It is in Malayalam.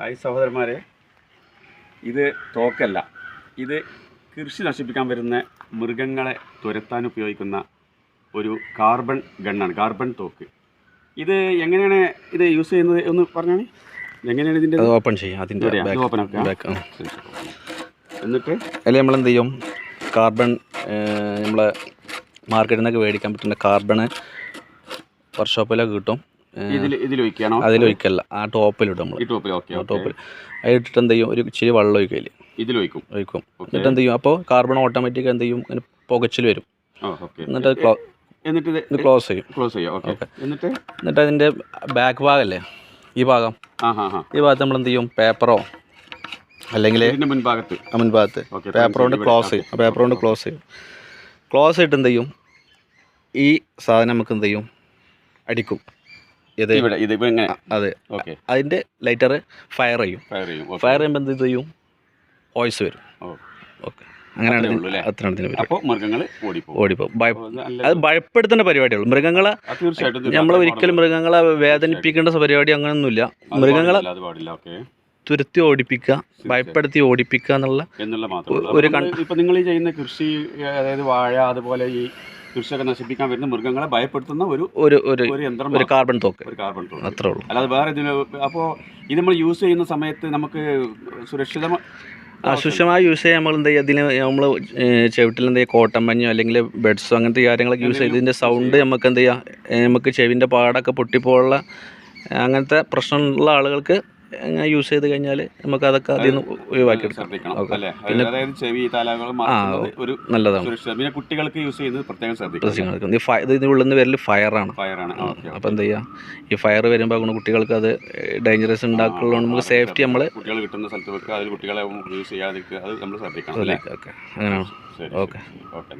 ഹായ് സഹോദരന്മാരെ. ഇത് തോക്കല്ല. ഇത് കൃഷി നശിപ്പിക്കാൻ വരുന്ന മൃഗങ്ങളെ തുരത്താൻ ഉപയോഗിക്കുന്ന ഒരു കാർബൺ ഗണ്ണാണ് കാർബൺ തോക്ക്. ഇത് എങ്ങനെയാണ് ഇത് യൂസ് ചെയ്യുന്നത് എന്ന് പറഞ്ഞാൽ എങ്ങനെയാണ് ഇതിന്റെ ഓപ്പൺ ചെയ്യാം അതിന്റെ ഓപ്പൺ ആക്കാം? എന്നിട്ട്? അല്ല നമ്മൾ എന്ത് ചെയ്യും കാർബൺ നമ്മളെ മാർക്കറ്റിൽ നിന്നൊക്കെ മേടിക്കാൻ പറ്റുന്ന കാർബണ് വർക്ക്ഷോപ്പിലൊക്കെ കിട്ടും. ഒഴിക്കല്ല ആ ടോപ്പിലിടും നമ്മൾ ടോപ്പിൽ അതിലിട്ടിട്ട് എന്ത് ചെയ്യും? ഒരു ഇച്ചിരി വെള്ളം ഒഴിക്കും അതിൽ ഇതിൽ ഒഴിക്കും എന്നിട്ട് എന്ത് ചെയ്യും? അപ്പോൾ കാർബൺ ഓട്ടോമാറ്റിക് എന്ത് ചെയ്യും? ഇങ്ങനെ പുകച്ചിൽ വരും. എന്നിട്ട് എന്നിട്ട് ഇത് ക്ലോസ് ചെയ്യും. ക്ലോസ് ചെയ്യാം ഓക്കെ. ഓക്കെ. എന്നിട്ട്? എന്നിട്ട് അതിന്റെ ബാക്ക് ഭാഗമല്ലേ ഈ ഭാഗം. ഈ ഭാഗത്ത് നമ്മൾ എന്ത് ചെയ്യും? പേപ്പറോ? അല്ലെങ്കിൽ മുൻഭാഗത്ത്. മുൻഭാഗത്ത്. പേപ്പർ കൊണ്ട് ക്ലോസ് ചെയ്യും. പേപ്പർ കൊണ്ട് ക്ലോസ് ചെയ്യും. ക്ലോസ് ചെയ്തിട്ട് എന്ത് ചെയ്യും? ഈ സാധനം നമുക്ക് എന്ത് ചെയ്യും? അടിക്കും. ഇത് ഇവിടെ ഇത് ഇപ്പൊ എങ്ങനെ അതെ. ഓക്കെ അതിന്റെ ലൈറ്റർ ഫയർ ചെയ്യും. ഫയർ ചെയ്യും. ഫയർ ചെയ്യുമ്പോൾ എന്ത് ചെയ്യും? വോയിസ് വരും. ഓക്കെ. അങ്ങനെയാണ് അത്രേ ഇതിന് അത്രയാണ് അപ്പോൾ മൃഗങ്ങൾ ഓടിപ്പോകും അത് ഭയപ്പെടുത്തേണ്ട പരിപാടിയുള്ളൂ മൃഗങ്ങളെ തീർച്ചയായിട്ടും നമ്മൾ ഒരിക്കലും മൃഗങ്ങളെ വേദനിപ്പിക്കേണ്ട പരിപാടി അങ്ങനെയൊന്നുമില്ല മൃഗങ്ങളെ തുരുത്തി ഓടിപ്പിക്കുക ഭയപ്പെടുത്തി ഓടിപ്പിക്കുക എന്നുള്ള എന്നുള്ള ഒരു ഇപ്പൊ നിങ്ങൾ ഈ ചെയ്യുന്ന കൃഷി അതായത് വാഴ അതുപോലെ ഈ കൃഷിയൊക്കെ നശിപ്പിക്കാൻ വരുന്ന മൃഗങ്ങളെ ഭയപ്പെടുത്തുന്ന ഒരു ഒരു ഒരു യന്ത്രം ഒരു കാർബൺ തോക്ക് ഒരു കാർബൺ തോക്ക് അത്രേ ഉള്ളൂ. അല്ലാതെ വേറെ ഇതിന് അപ്പോൾ ഇത് നമ്മൾ യൂസ് ചെയ്യുന്ന സമയത്ത് നമുക്ക് സുരക്ഷിതമായി അശുഷമായി യൂസ് ചെയ്യാൻ നമ്മൾ എന്താ ചെയ്യുക ഇതിന് നമ്മൾ ചെവിട്ടിൽ എന്താ ചെയ്യുക കോട്ടൻ മഞ്ഞോ അല്ലെങ്കിൽ ബെഡ്സോ അങ്ങനത്തെ കാര്യങ്ങളൊക്കെ യൂസ് ചെയ്ത് ഇതിന്റെ സൗണ്ട് നമുക്ക് എന്ത് ചെയ്യുക നമുക്ക് ചെവിന്റെ പാടൊക്കെ പൊട്ടിപ്പോഴുള്ള അങ്ങനത്തെ പ്രശ്നമുള്ള ആളുകൾക്ക് യൂസ് ചെയ്ത് കഴിഞ്ഞാൽ നമുക്ക് അതൊക്കെ അതിൽ നിന്ന് ഒഴിവാക്കിയെടുക്കാം. ഒരു നല്ലതാണ്. പിന്നെ കുട്ടികൾക്ക് യൂസ് ചെയ്യുന്നത് പ്രത്യേകം ശ്രദ്ധിക്കണം. ഈ ഫയർ ഇതിനുള്ളിൽ നിന്ന് വരൽ ഫയറാണ്. അപ്പോൾ എന്ത് ചെയ്യുക ഈ ഫയർ വരുമ്പോൾ അങ്ങനെ കുട്ടികൾക്ക് അത് ഡേഞ്ചറസ് ഉണ്ടാക്കുള്ളതുകൊണ്ട് നമുക്ക് സേഫ്റ്റി നമ്മൾ കുട്ടികൾ കിട്ടുന്ന സ്ഥലത്ത് വെക്കുക അതിൽ കുട്ടികളെ യൂസ് ചെയ്യാതിരിക്കുക അത് നമ്മൾ ശ്രദ്ധിക്കണം ഓക്കെ. അങ്ങനെയാണ്. ഓക്കെ. ഓക്കെ